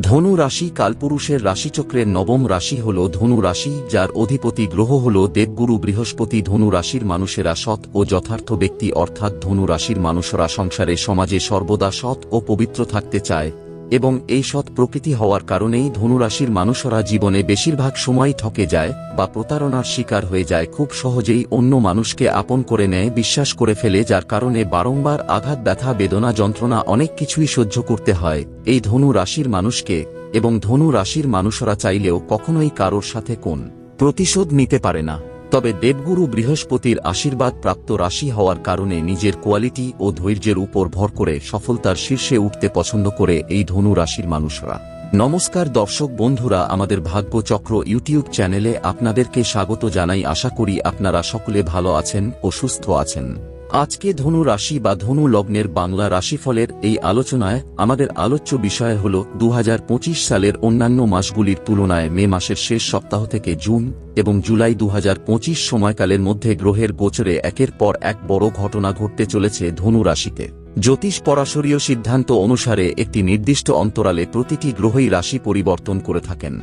ধনু রাশি কালপুরুষের রাশিচক্রের নবম রাশি হল ধনু রাশি, যার অধিপতি গ্রহ হল দেবগুরু বৃহস্পতি। ধনু রাশির মানুষেরা সৎ ও যথার্থ ব্যক্তি, অর্থাৎ ধনু রাশির মানুষরা সংসারে সমাজে সর্বদা সৎ ও পবিত্র থাকতে চায়। এবং এই সৎ প্রকৃতি হওয়ার কারণেই ধনুরাশির মানুষরা জীবনে বেশিরভাগ সময় ঠকে যায় বা প্রতারণার শিকার হয়ে যায় খুব সহজেই অন্য মানুষকে আপন করে নেয়, বিশ্বাস করে ফেলে, যার কারণে বারংবার আঘাত, ব্যথা, বেদনা, যন্ত্রণা অনেক কিছুই সহ্য করতে হয়। এই ধনু রাশির মানুষকে এবং ধনু রাশির মানুষরা চাইলেও কখনোই কারোর সাথে কোন প্রতিশোধ নিতে পারে না। তবে দেবগুরু বৃহস্পতির আশীর্বাদ প্রাপ্ত রাশি হওয়ার কারণে নিজের কোয়ালিটি ও ধৈর্যের উপর ভর করে সফলতার শীর্ষে উঠতে পছন্দ করে এই ধনু রাশির মানুষরা। নমস্কার দর্শক বন্ধুরা, আমাদের ভাগ্যচক্র ইউটিউব চ্যানেলে আপনাদেরকে স্বাগত জানাই। আশা করি আপনারা সকলে ভালো আছেন ও সুস্থ আছেন। আজকে ধনু রাশি বা ধনু লগ্নের বাংলা রাশিফলের এই আলোচনায় আমাদের আলোচ্য বিষয় হল দু হাজার পঁচিশ সালের অন্যান্য মাসগুলির তুলনায় মে মাসের শেষ সপ্তাহ থেকে জুন এবং জুলাই দু হাজার পঁচিশ সময়কালের মধ্যে গ্রহের গোচরে একের পর এক বড় ঘটনা ঘটতে চলেছে ধনু রাশিতে। জ্যোতিষ পরাশরীয় সিদ্ধান্ত অনুসারে একটি নির্দিষ্ট অন্তরালে প্রতিটি গ্রহই রাশি পরিবর্তন করে থাকেন।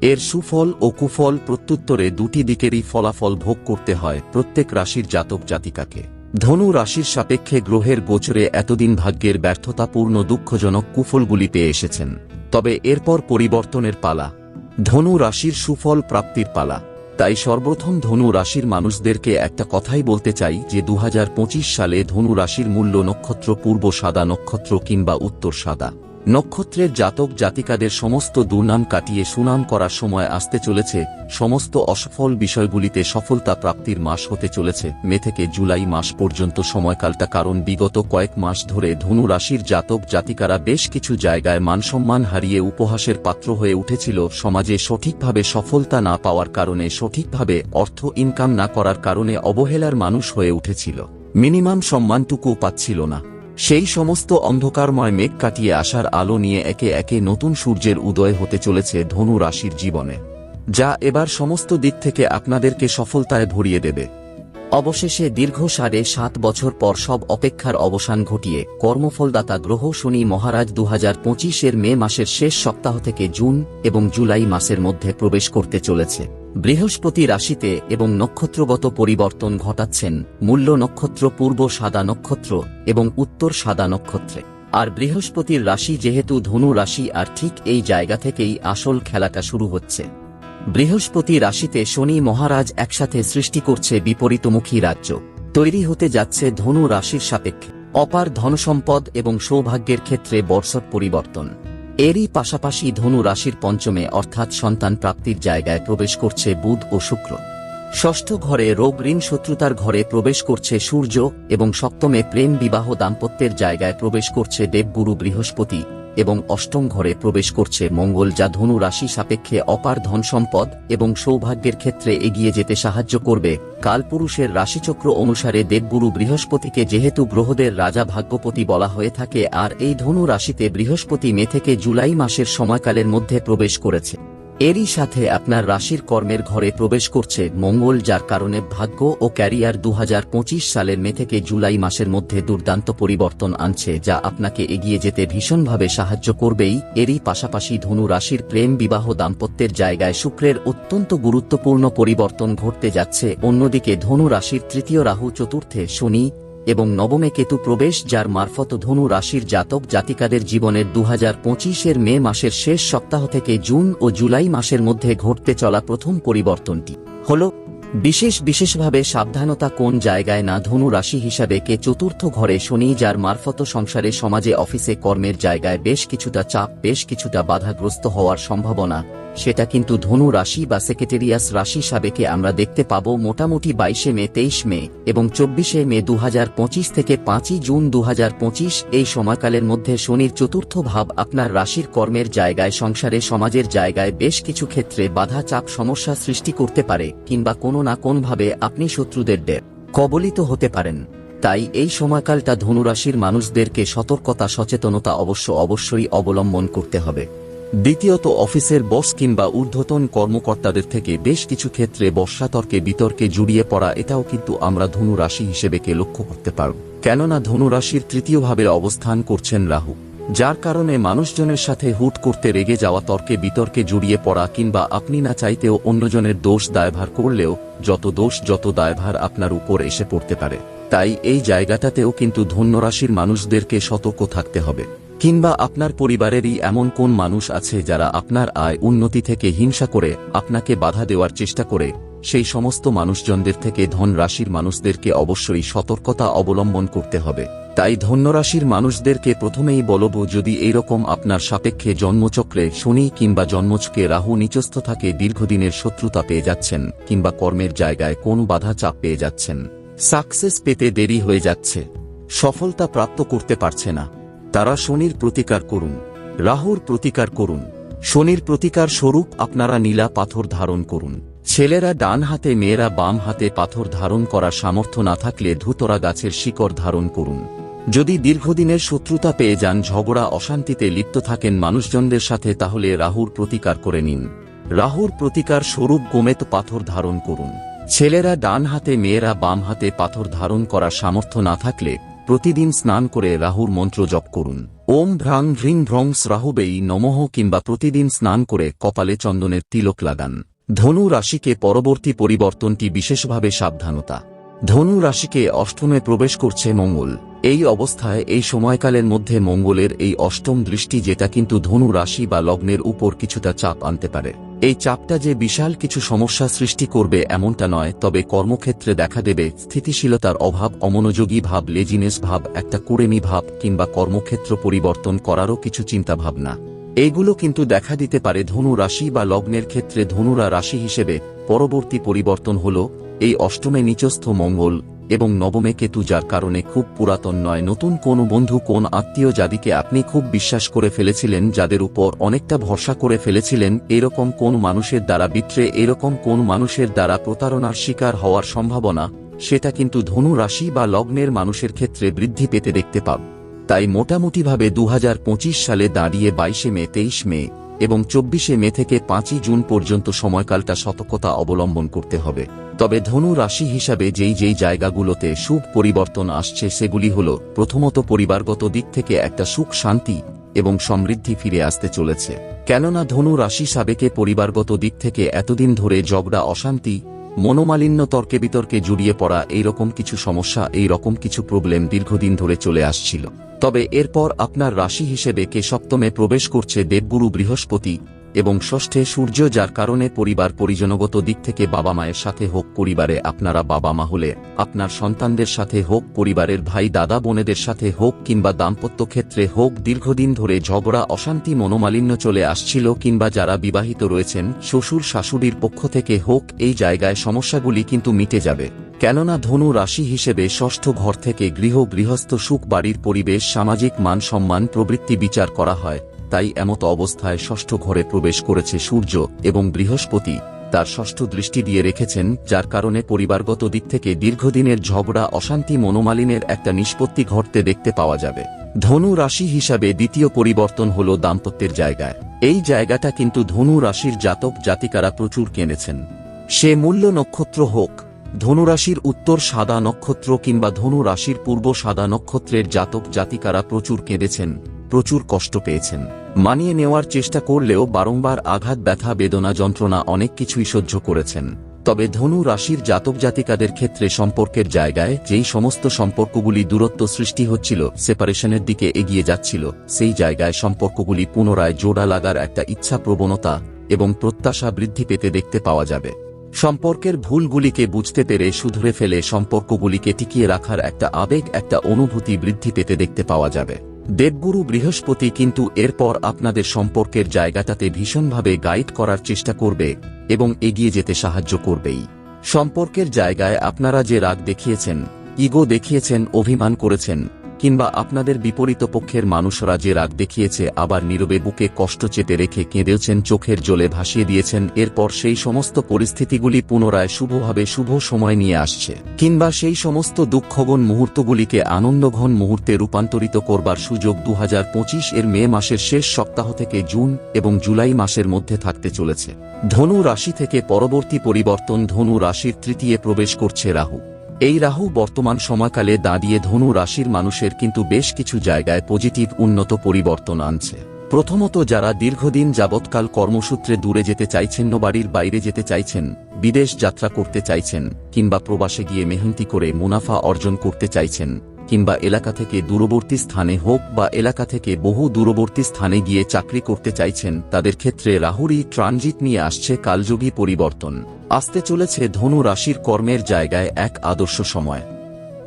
এর সুফল ও কুফল প্রত্যুত্তরে দুটি দিকেরই ফলাফল ভোগ করতে হয় প্রত্যেক রাশির জাতক জাতিকাকে। ধনু রাশির সাপেক্ষে গ্রহের গোচরে এতদিন ভাগ্যের ব্যর্থতাপূর্ণ দুঃখজনক কুফলগুলিতে এসেছেন। তবে এরপর পরিবর্তনের পালা। ধনু রাশির সুফল প্রাপ্তির পালা। তাই সর্বপ্রথম ধনু রাশির মানুষদেরকে একটা কথাই বলতে চাই যে দু হাজার পঁচিশ সালে ধনু রাশির মূল্য নক্ষত্র পূর্ব সাদা নক্ষত্র কিংবা উত্তর সাদা। নক্ষত্রের জাতক জাতিকাদের সমস্ত দুর্নাম কাটিয়ে সুনাম করার সময় আসতে চলেছে, সমস্ত অসফল বিষয়গুলিতে সফলতা প্রাপ্তির মাস হতে চলেছে। মে থেকে জুলাই মাস পর্যন্ত সময়কালটা কারণ বিগত কয়েক মাস ধরে ধনু রাশির জাতক জাতিকারা বেশ কিছু জায়গায় মানসম্মান হারিয়ে উপহাসের পাত্র হয়ে উঠেছিল। সমাজে সঠিকভাবে সফলতা না পাওয়ার কারণে সঠিকভাবে অর্থ ইনকাম না করার কারণে অবহেলার মানুষ হয়ে উঠেছিল। মিনিমাম সম্মানটুকু পাচ্ছিল না। সেই সমস্ত অন্ধকারময় মেঘ কাটিয়ে আসার আলো নিয়ে একে একে নতুন সূর্যের উদয় হতে চলেছে ধনু রাশির জীবনে, যা এবার সমস্ত দিক থেকে আপনাদেরকে সফলতায় ভরিয়ে দেবে। অবশেষে দীর্ঘ সাড়ে সাত বছর পর সব অপেক্ষার অবসান ঘটিয়ে কর্মফলদাতা গ্রহ শনি মহারাজ দু এর মে মাসের শেষ সপ্তাহ থেকে জুন এবং জুলাই মাসের মধ্যে প্রবেশ করতে চলেছে। বৃহস্পতি রাশিতে এবং নক্ষত্রগত পরিবর্তন ঘটাচ্ছেন মূল্য নক্ষত্র পূর্ব সাদা নক্ষত্র এবং উত্তর সাদা নক্ষত্রে। আর বৃহস্পতির রাশি যেহেতু ধনু রাশি, আর ঠিক এই জায়গা থেকেই আসল খেলাটা শুরু হচ্ছে। বৃহস্পতি রাশিতে শনি মহারাজ একসাথে সৃষ্টি করছে বিপরীতমুখী রাজ্য। তৈরি হতে যাচ্ছে ধনু রাশির সাপেক্ষে। অপার ধনসম্পদ এবং সৌভাগ্যের ক্ষেত্রে বর্ষর পরিবর্তন। এরই পাশাপাশি ধনু রাশির পঞ্চমে অর্থাৎ সন্তান প্রাপ্তির জায়গায় প্রবেশ করছে বুধ ও শুক্র। ষষ্ঠ ঘরে রোগ ঋণ শত্রুতার ঘরে প্রবেশ করছে সূর্য এবং সপ্তমে প্রেম বিবাহ দাম্পত্যের জায়গায় প্রবেশ করছে দেবগুরু বৃহস্পতি। এবং অষ্টম ঘরে প্রবেশ করছে মঙ্গল যা ধনু রাশি সাপেক্ষে অপার ধন সম্পদ এবং সৌভাগ্যের ক্ষেত্রে এগিয়ে যেতে সাহায্য করবে। কালপুরুষের রাশিচক্র অনুসারে দেবগুরু বৃহস্পতিকে যেহেতু গ্রহদের রাজা ভাগ্যপতি বলা হয়ে থাকে, আর এই ধনু রাশিতে বৃহস্পতি মে থেকে জুলাই মাসের সময়কালের মধ্যে প্রবেশ করেছে। এরই সাথে আপনার রাশির কর্মের ঘরে প্রবেশ করছে মঙ্গল, যার কারণে ভাগ্য ও ক্যারিয়ার দু হাজার পঁচিশ সালের মে থেকে জুলাই মাসের মধ্যে দুর্দান্ত পরিবর্তন আনছে, যা আপনাকে এগিয়ে যেতে ভীষণভাবে সাহায্য করবেই। এরই পাশাপাশি ধনু রাশির প্রেম বিবাহ দাম্পত্যের জায়গায় শুক্রের অত্যন্ত গুরুত্বপূর্ণ পরিবর্তন ঘটতে যাচ্ছে। অন্যদিকে ধনু রাশির তৃতীয় রাহু চতুর্থে শনি এবং নবমে কেতু প্রবেশ, যার মারফত ধনু রাশির জাতক জাতিকাদের জীবনের দু এর মে মাসের শেষ সপ্তাহ থেকে জুন ও জুলাই মাসের মধ্যে ঘটতে চলা প্রথম পরিবর্তনটি। হল বিশেষ বিশেষভাবে সাবধানতা কোন জায়গায় না ধনু রাশি হিসাবে কে চতুর্থ ঘরে শনি যার মারফত সংসারে সমাজে অফিসে কর্মের জায়গায় বেশ কিছুটা চাপ, বেশ কিছুটা বাধাগ্রস্ত হওয়ার সম্ভাবনা, সেটা কিন্তু ধনু রাশি বা সেক্রেটেরিয়াস রাশি সাবেকে আমরা দেখতে পাব মোটামুটি বাইশে মে, তেইশ মে এবং চব্বিশে মে দু হাজার পঁচিশ থেকে পাঁচই জুন দু হাজার পঁচিশ এই সময়কালের মধ্যে শনির চতুর্থ ভাব আপনার রাশির কর্মের জায়গায়, সংসারে, সমাজের জায়গায় বেশ কিছু ক্ষেত্রে বাধা, চাপ, সমস্যা সৃষ্টি করতে পারে কিংবা কোনো না কোনভাবে আপনি শত্রুদের ডের কবলিত হতে পারেন। তাই এই সময়কালটা ধনুরাশির মানুষদেরকে সতর্কতা, সচেতনতা অবশ্য অবশ্যই অবলম্বন করতে হবে। দ্বিতীয়ত অফিসের বস কিংবা ঊর্ধ্বতন কর্মকর্তাদের থেকে বেশ কিছু ক্ষেত্রে বর্ষাতর্কে বিতর্কে জড়িয়ে পড়া, এটাও কিন্তু আমরা ধনু রাশি হিসেবে কে লক্ষ্য করতে পারব। কেননা ধনু রাশির তৃতীয় ভাবে অবস্থান করছেন রাহু। যার কারণে মানুষজনের সাথে হুট করতে রেগে যাওয়া তর্কে বিতর্কে জড়িয়ে পড়া কিংবা আপনি না চাইতেও অন্যজনের দোষ দায়ভার করলেও যত দোষ যত দায়ভার আপনার উপর এসে পড়তে পারে। তাই এই জায়গাটাতেও কিন্তু ধন্যরাশির মানুষদেরকে সতর্ক থাকতে হবে। কিংবা আপনার পরিবারেরই এমন কোন মানুষ আছে যারা আপনার আয় উন্নতি থেকে হিংসা করে আপনাকে বাধা দেওয়ার চেষ্টা করে, সেই সমস্ত মানুষজনদের থেকে ধন রাশির মানুষদেরকে অবশ্যই সতর্কতা অবলম্বন করতে হবে। তাই ধন্যরাশির মানুষদেরকে প্রথমেই বলব, যদি এইরকম আপনার সাপেক্ষে জন্মচক্রে শনি কিংবা জন্মচকে রাহু নিচস্থ থাকে, দীর্ঘদিনের শত্রুতা পেয়ে যাচ্ছেন, কিংবা কর্মের জায়গায় কোন বাধা চাপ পেয়ে যাচ্ছেন। সাকসেস পেতে দেরি হয়ে যাচ্ছে। সফলতা প্রাপ্ত করতে পারছে না। তারা শনির প্রতিকার করুন, রাহুর প্রতিকার করুন। শনির প্রতিকার স্বরূপ আপনারা নীলা পাথর ধারণ করুন। ছেলেরা ডান হাতে, মেয়েরা বাম হাতে পাথর ধারণ করার সামর্থ্য না থাকলে ধুতরা গাছের শিকড় ধারণ করুন। যদি দীর্ঘদিনের শত্রুতা পেয়ে যান, ঝগড়া, অশান্তিতে লিপ্ত থাকেন মানুষজনদের সাথে, তাহলে রাহুর প্রতিকার করে নিন। রাহুর প্রতিকার স্বরূপ গোমেত পাথর ধারণ করুন। ছেলেরা ডান হাতে, মেয়েরা বাম হাতে পাথর ধারণ করার সামর্থ্য না থাকলে প্রতিদিন স্নান করে রাহুর মন্ত্র জপ করুন। ওম ভ্রাং ভ্রিং ভ্রংস রাহুবেই নমঃ কিংবা প্রতিদিন স্নান করে কপালে চন্দনের তিলক লাগান। ধনু রাশিকে পরবর্তী পরিবর্তনটি বিশেষভাবে সাবধানতা। ধনু রাশিকে অষ্টমে প্রবেশ করছে মঙ্গল। এই অবস্থায় এই সময়কালের মধ্যে মঙ্গলের এই অষ্টম দৃষ্টি যেটা কিন্তু ধনু রাশি বা লগ্নের উপর কিছুটা চাপ আনতে পারে। এই চাপটা যে বিশাল কিছু সমস্যা সৃষ্টি করবে এমনটা নয়, তবে কর্মক্ষেত্রে দেখা দেবে স্থিতিশীলতার অভাব, অমনোযোগী ভাব লেজিনেস ভাব, একটা কুড়েমি ভাব কিংবা কর্মক্ষেত্র পরিবর্তন করারও কিছু চিন্তাভাবনা এইগুলো কিন্তু দেখা দিতে পারে ধনু রাশি বা লগ্নের ক্ষেত্রে ধনুরা রাশি হিসেবে পরবর্তী পরিবর্তন হল, এই অষ্টমে নিচস্থ মঙ্গল এবং নবমে কেতু যার কারণে খুব পুরাতন নয়, নতুন কোন বন্ধু, কোন আত্মীয় যাদিকে আপনি খুব বিশ্বাস করে ফেলেছিলেন, যাদের উপর অনেকটা ভরসা করে ফেলেছিলেন, এরকম কোন মানুষের দ্বারা বিত্রে, এরকম কোন মানুষের দ্বারা প্রতারণার শিকার হওয়ার সম্ভাবনা, সেটা কিন্তু ধনু রাশি বা লগ্নের মানুষের ক্ষেত্রে বৃদ্ধি পেতে দেখতে পাব। তাই মোটামুটিভাবে দু হাজার পঁচিশ সালে দাঁড়িয়ে বাইশে মে, তেইশ মে এবং চব্বিশে মে থেকে পাঁচই জুন পর্যন্ত সময়কালটা সতর্কতা অবলম্বন করতে হবে। তবে ধনু রাশি হিসাবে যেই যেই জায়গাগুলোতে সুখ পরিবর্তন আসছে সেগুলি হল প্রথমত পরিবারগত দিক থেকে একটা সুখ শান্তি এবং সমৃদ্ধি ফিরে আসতে চলেছে। কেননা ধনু রাশি সাবেকে পরিবারগত দিক থেকে এতদিন ধরে ঝগড়া, অশান্তি মনোমালিন্য তর্কে বিতর্কে জুড়িয়ে পড়া এইরকম কিছু সমস্যা এই রকম কিছু প্রবলেম দীর্ঘদিন ধরে চলে আসছিল। তবে এরপর আপনার রাশি হিসেবে কে সপ্তমে প্রবেশ করছে দেবগুরু বৃহস্পতি এবং ষষ্ঠে সূর্য যার কারণে পরিবার পরিজনগত দিক থেকে বাবা মায়ের সাথে হোক পরিবারে আপনারা বাবা মা হলে, আপনার সন্তানদের সাথে হোক পরিবারের ভাই, দাদা, বোনেদের সাথে হোক কিংবা দাম্পত্য ক্ষেত্রে হোক, দীর্ঘদিন ধরে ঝগড়া, অশান্তি, মনোমালিন্য চলে আসছিল কিংবা যারা বিবাহিত রয়েছেন, শ্বশুর, শাশুড়ির পক্ষ থেকে হোক, এই জায়গায় সমস্যাগুলি কিন্তু মিটে যাবে। কেননা ধনু রাশি হিসেবে ষষ্ঠ ঘর থেকে গৃহ, গৃহস্থ, সুখ, বাড়ির পরিবেশ, সামাজিক মান সম্মান, প্রবৃত্তি বিচার করা হয়। তাই এমত অবস্থায় ষষ্ঠ ঘরে প্রবেশ করেছে সূর্য এবং বৃহস্পতি। তার ষষ্ঠ দৃষ্টি দিয়ে রেখেছেন, যার কারণে পরিবারগত দিক থেকে দীর্ঘদিনের ঝগড়া, অশান্তি, মনোমালিনের একটা নিষ্পত্তি ঘটতে দেখতে পাওয়া যাবে। ধনু রাশি হিসাবে দ্বিতীয় পরিবর্তন হল দাম্পত্যের জায়গায়। এই জায়গাটা কিন্তু ধনু রাশির জাতক জাতিকারা প্রচুর কেনেছেন। সে মূল্য নক্ষত্র হোক ধনুরাশির উত্তর সাদা নক্ষত্র কিংবা ধনু রাশির পূর্ব সাদা নক্ষত্রের জাতক জাতিকারা প্রচুর কেঁদেছেন, প্রচুর কষ্ট পেয়েছেন। মানিয়ে নেওয়ার চেষ্টা করলেও বারংবার আঘাত, ব্যথা, বেদনা, যন্ত্রণা অনেক কিছুই সহ্য করেছেন। তবে ধনু রাশির জাতক জাতিকাদের ক্ষেত্রে সম্পর্কের জায়গায় যেই সমস্ত সম্পর্কগুলি দূরত্ব সৃষ্টি হচ্ছিল, সেপারেশনের দিকে এগিয়ে যাচ্ছিল, সেই জায়গায় সম্পর্কগুলি পুনরায় জোড়া লাগার একটা ইচ্ছা প্রবণতা এবং প্রত্যাশা বৃদ্ধি পেতে দেখতে পাওয়া যাবে। সম্পর্কের ভুলগুলিকে বুঝতে পেরে শুধরে ফেলে সম্পর্কগুলিকে টিকিয়ে রাখার একটা আবেগ, একটা অনুভূতি বৃদ্ধি পেতে দেখতে পাওয়া যাবে। দেবগুরু বৃহস্পতি কিন্তু এরপর আপনাদের সম্পর্কের জায়গাটাতে ভীষণভাবে গাইড করার চেষ্টা করবে এবং এগিয়ে যেতে সাহায্য করবেই। সম্পর্কের জায়গায় আপনারা যে রাগ দেখিয়েছেন, ইগো দেখিয়েছেন, অভিমান করেছেন কিংবা আপনাদের বিপরীত পক্ষের মানুষরা যে রাগ দেখিয়েছে আবার নীরবে বুকে কষ্ট চেতে রেখে কেঁদেছেন চোখের জলে ভাসিয়ে দিয়েছেন, এরপর সেই সমস্ত পরিস্থিতিগুলি পুনরায় শুভভাবে শুভ সময় নিয়ে আসছে। কিংবা সেই সমস্ত দুঃখগণ মুহূর্তগুলিকে আনন্দঘন মুহূর্তে রূপান্তরিত করবার সুযোগ দু হাজার পঁচিশ এর মে মাসের শেষ সপ্তাহ থেকে জুন এবং জুলাই মাসের মধ্যে থাকতে চলেছে। ধনু রাশি থেকে পরবর্তী পরিবর্তন ধনু রাশির তৃতীয় প্রবেশ করছে রাহু। এই রাহু বর্তমান সময়কালে দাঁড়িয়ে ধনু রাশির মানুষের কিন্তু বেশ কিছু জায়গায় পজিটিভ উন্নত পরিবর্তন আনছে। প্রথমত যারা দীর্ঘদিন যাবৎকাল কর্মসূত্রে দূরে যেতে চাইছেন বাড়ির বাইরে যেতে চাইছেন, বিদেশ যাত্রা করতে চাইছেন, কিংবা প্রবাসে গিয়ে মেহনতি করে মুনাফা অর্জন করতে চাইছেন কিংবা এলাকা থেকে দূরবর্তী স্থানে হোক বা এলাকা থেকে বহু দূরবর্তী স্থানে গিয়ে চাকরি করতে চাইছেন, তাদের ক্ষেত্রে রাহুরই ট্রানজিট নিয়ে আসছে কালযোগী পরিবর্তন। আসতে চলেছে ধনু রাশির কর্মের জায়গায় এক আদর্শ সময়।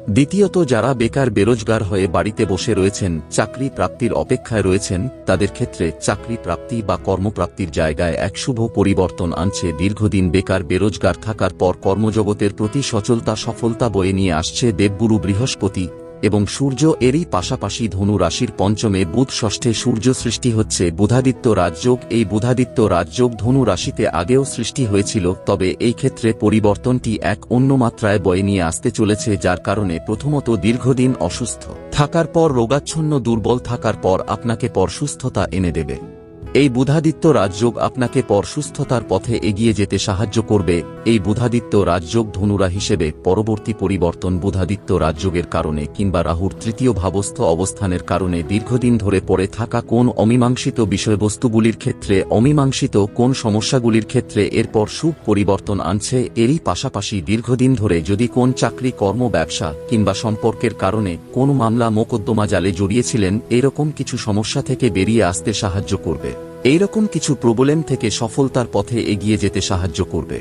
দ্বিতীয়ত, যারা বেকার বেরোজগার হয়ে বাড়িতে বসে রয়েছেন, চাকরি প্রাপ্তির অপেক্ষায় রয়েছেন, তাদের ক্ষেত্রে চাকরি প্রাপ্তি বা কর্মপ্রাপ্তির জায়গায় এক শুভ পরিবর্তন আনছে। দীর্ঘদিন বেকার বেরোজগার থাকার পর কর্মজগতের প্রতি সচলতা সফলতা বয়ে নিয়ে আসছে দেবগুরু বৃহস্পতি। এবং সূর্য এরই পাশাপাশি ধনু রাশির পঞ্চমে বুধ ষষ্ঠে সূর্য সৃষ্টি হচ্ছে। বুধাদিত্য রাজযোগ, এই বুধাদিত্য রাজযোগ ধনু রাশিতে আগেও সৃষ্টি হয়েছিল, তবে এই ক্ষেত্রে পরিবর্তনটি এক অন্য মাত্রায় বয়ে নিয়ে আসতে চলেছে, যার কারণে প্রথমত দীর্ঘদিন অসুস্থ। থাকার পর রোগাচ্ছন্ন দুর্বল থাকার পর আপনাকে পর সুস্থতা এনে দেবে। এই বুধাদিত্য রাজযোগ আপনাকে পর সুস্থতার পথে এগিয়ে যেতে সাহায্য করবে। এই বুধাদিত্য রাজযোগ ধনুরা হিসেবে পরবর্তী পরিবর্তন বুধাদিত্য রাজযোগের কারণে কিংবা রাহুর তৃতীয় ভাবস্থ অবস্থানের কারণে দীর্ঘদিন ধরে পড়ে থাকা কোন অমীমাংসিত বিষয়বস্তুগুলির ক্ষেত্রে, অমীমাংসিত কোন সমস্যাগুলির ক্ষেত্রে এরপর সুখ পরিবর্তন আনছে, এরই পাশাপাশি দীর্ঘদিন ধরে যদি কোন চাকরি, কর্ম, ব্যবসা কিংবা সম্পর্কের কারণে কোন মামলা, মোকদ্দমা জালে জড়িয়েছিলেন, এরকম কিছু সমস্যা থেকে বেরিয়ে আসতে সাহায্য করবে। এইরকম কিছু প্রবলেম থেকে সফলতার পথে এগিয়ে যেতে সাহায্য করবে।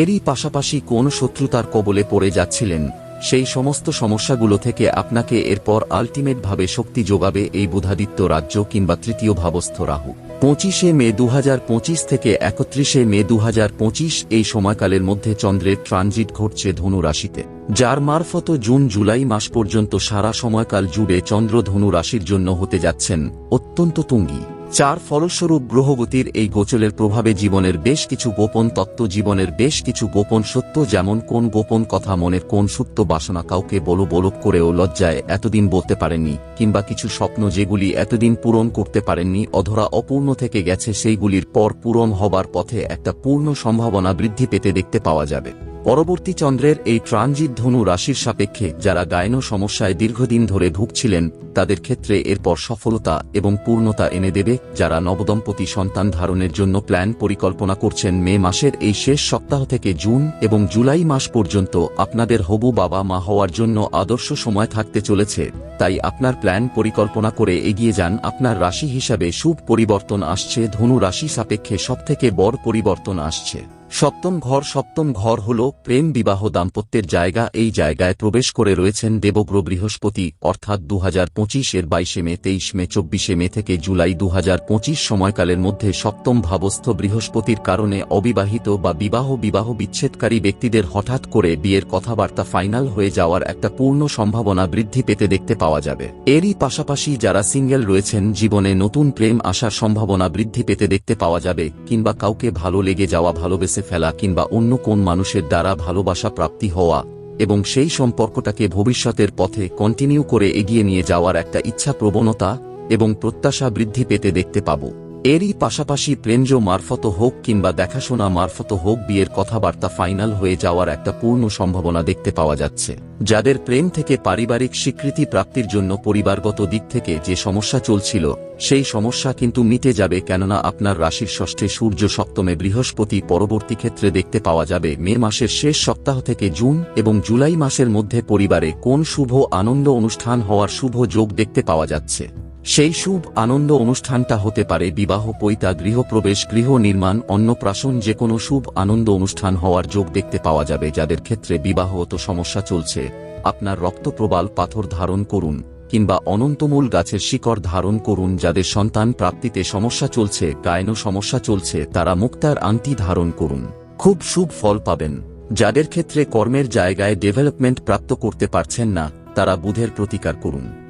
এরই পাশাপাশি কোন শত্রুতার কবলে পড়ে যাচ্ছিলেন, সেই সমস্ত সমস্যাগুলো থেকে আপনাকে এরপর আলটিমেটভাবে শক্তি যোগাবে এই বুধাদিত্য রাজ্য কিংবা তৃতীয় ভাবস্থ রাহু। পঁচিশে মে দুহাজার পঁচিশ থেকে একত্রিশে মে দু হাজার পঁচিশ এই সময়কালের মধ্যে চন্দ্রের ট্রানজিট ঘটছে ধনু রাশিতে, যার মারফত জুন জুলাই মাস পর্যন্ত সারা সময়কাল জুড়ে চন্দ্র ধনু রাশির জন্য হতে যাচ্ছেন অত্যন্ত তুঙ্গী। চার ফলস্বরূপ গ্রহগতির এই গোচলের প্রভাবে জীবনের বেশ কিছু গোপন তত্ত্ব, জীবনের বেশ কিছু গোপন সত্য, যেমন কোন গোপন কথা মনের কোন সুপ্ত বাসনা কাউকে বলো বলক করেও লজ্জায় এতদিন বলতে পারেননি, কিংবা কিছু স্বপ্ন যেগুলি এতদিন পূরণ করতে পারেননি, অধরা অপূর্ণ থেকে গেছে সেইগুলির পর পূরণ হবার পথে একটা পূর্ণ সম্ভাবনা বৃদ্ধি পেতে দেখতে পাওয়া যাবে। পরবর্তী চন্দ্রের এই ট্রানজিট ধনু রাশির সাপেক্ষে যারা গায়ন সমস্যায় দীর্ঘদিন ধরে ভুগছিলেন, তাদের ক্ষেত্রে এরপর সফলতা এবং পূর্ণতা এনে দেবে যারা নবদম্পতি সন্তান ধারণের জন্য প্ল্যান পরিকল্পনা করছেন মে মাসের এই শেষ সপ্তাহ থেকে জুন এবং জুলাই মাস পর্যন্ত আপনাদের হবু বাবা মা হওয়ার জন্য আদর্শ সময় থাকতে চলেছে, তাই আপনার প্ল্যান পরিকল্পনা করে এগিয়ে যান। আপনার রাশি হিসাবে শুভ পরিবর্তন আসছে। ধনু রাশি সাপেক্ষে সবথেকে বড় পরিবর্তন আসছে। সপ্তম ঘর সপ্তম ঘর হল প্রেম বিবাহ দাম্পত্যের জায়গা। এই জায়গায় প্রবেশ করে রয়েছেন দেবগ্র বৃহস্পতি, অর্থাৎ দু হাজার পঁচিশের বাইশে মে, তেইশ মে, চব্বিশে মে থেকে জুলাই দু হাজার পঁচিশ সময়কালের মধ্যে সপ্তম ভাবস্থ বৃহস্পতির কারণে অবিবাহিত বা বিবাহ বিবাহ বিচ্ছেদকারী ব্যক্তিদের হঠাৎ করে বিয়ের কথাবার্তা ফাইনাল হয়ে যাওয়ার একটা পূর্ণ সম্ভাবনা বৃদ্ধি পেতে দেখতে পাওয়া যাবে। এরই পাশাপাশি যারা সিঙ্গেল রয়েছেন, জীবনে নতুন প্রেম আসার সম্ভাবনা বৃদ্ধি পেতে দেখতে পাওয়া যাবে, কিংবা কাউকে ভালো লেগে যাওয়া, ভালোবেসে ফেলা কিংবা অন্য কোন মানুষের দ্বারা ভালোবাসা প্রাপ্তি হওয়া এবং সেই সম্পর্কটাকে ভবিষ্যতের পথে কন্টিনিউ করে এগিয়ে নিয়ে যাওয়ার একটা ইচ্ছা প্রবণতা এবং প্রত্যাশা বৃদ্ধি পেতে দেখতে পাব। এরই পাশাপাশি প্রেমজ মারফত হোক কিংবা দেখাশোনা মারফত হোক বিয়ের কথাবার্তা ফাইনাল হয়ে যাওয়ার একটা পূর্ণ সম্ভাবনা দেখতে পাওয়া যাচ্ছে। যাদের প্রেম থেকে পারিবারিক স্বীকৃতি প্রাপ্তির জন্য পরিবারগত দিক থেকে যে সমস্যা চলছিল, সেই সমস্যা কিন্তু মিটে যাবে কেননা আপনার রাশির ষষ্ঠে সূর্য সপ্তমে বৃহস্পতি পরবর্তী ক্ষেত্রে দেখতে পাওয়া যাবে মে মাসের শেষ সপ্তাহ থেকে জুন এবং জুলাই মাসের মধ্যে পরিবারে কোন শুভ আনন্দ অনুষ্ঠান হওয়ার শুভ যোগ দেখতে পাওয়া যাচ্ছে। সেই শুভ আনন্দ অনুষ্ঠানটা হতে পারে বিবাহ, পৈতা, গৃহপ্রবেশ, গৃহ নির্মাণ, অন্নপ্রাশন যে কোনো শুভ আনন্দ অনুষ্ঠান হওয়ার যোগ দেখতে পাওয়া যাবে, যাদের ক্ষেত্রে বিবাহত সমস্যা চলছে। আপনার রক্তপ্রবাল পাথর ধারণ করুন, কিংবা অনন্তমূল গাছের শিকড় ধারণ করুন, যাদের সন্তান প্রাপ্তিতে সমস্যা চলছে গায়ন সমস্যা চলছে, তারা মুক্তার আংটি ধারণ করুন। খুব শুভ ফল পাবেন। যাদের ক্ষেত্রে কর্মের জায়গায় ডেভেলপমেন্ট প্রাপ্ত করতে পারছেন না, তারা বুধের প্রতিকার করুন।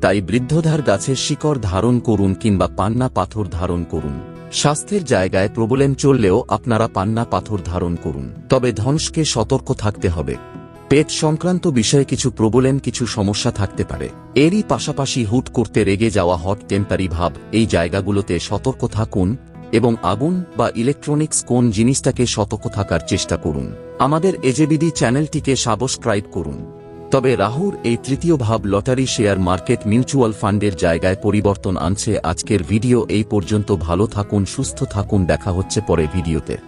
তাই বৃদ্ধধার গাছের শিকড় ধারণ করুন কিংবা পান্না পাথর ধারণ করুন। স্বাস্থ্যের জায়গায় প্রবলেম চললেও আপনারা পান্না পাথর ধারণ করুন। তবে ধনসকে সতর্ক থাকতে হবে। পেট সংক্রান্ত বিষয়ে কিছু প্রবলেম, কিছু সমস্যা থাকতে পারে। এরই পাশাপাশি হুট করতে রেগে যাওয়া হট টেম্পারি ভাব এই জায়গাগুলোতে সতর্ক থাকুন এবং আগুন বা ইলেকট্রনিক্স কোন জিনিসটাকে সতর্ক থাকার চেষ্টা করুন। আমাদের এজেবিডি চ্যানেলটিকে সাবস্ক্রাইব করুন। তবে রাহুর এই তৃতীয় ভাব লটারি শেয়ার মার্কেট মিউচুয়াল ফান্ডের জায়গায় পরিবর্তন আনছে। আজকের ভিডিও এই পর্যন্ত। ভালো থাকুন, সুস্থ থাকুন। দেখা হচ্ছে পরে ভিডিওতে।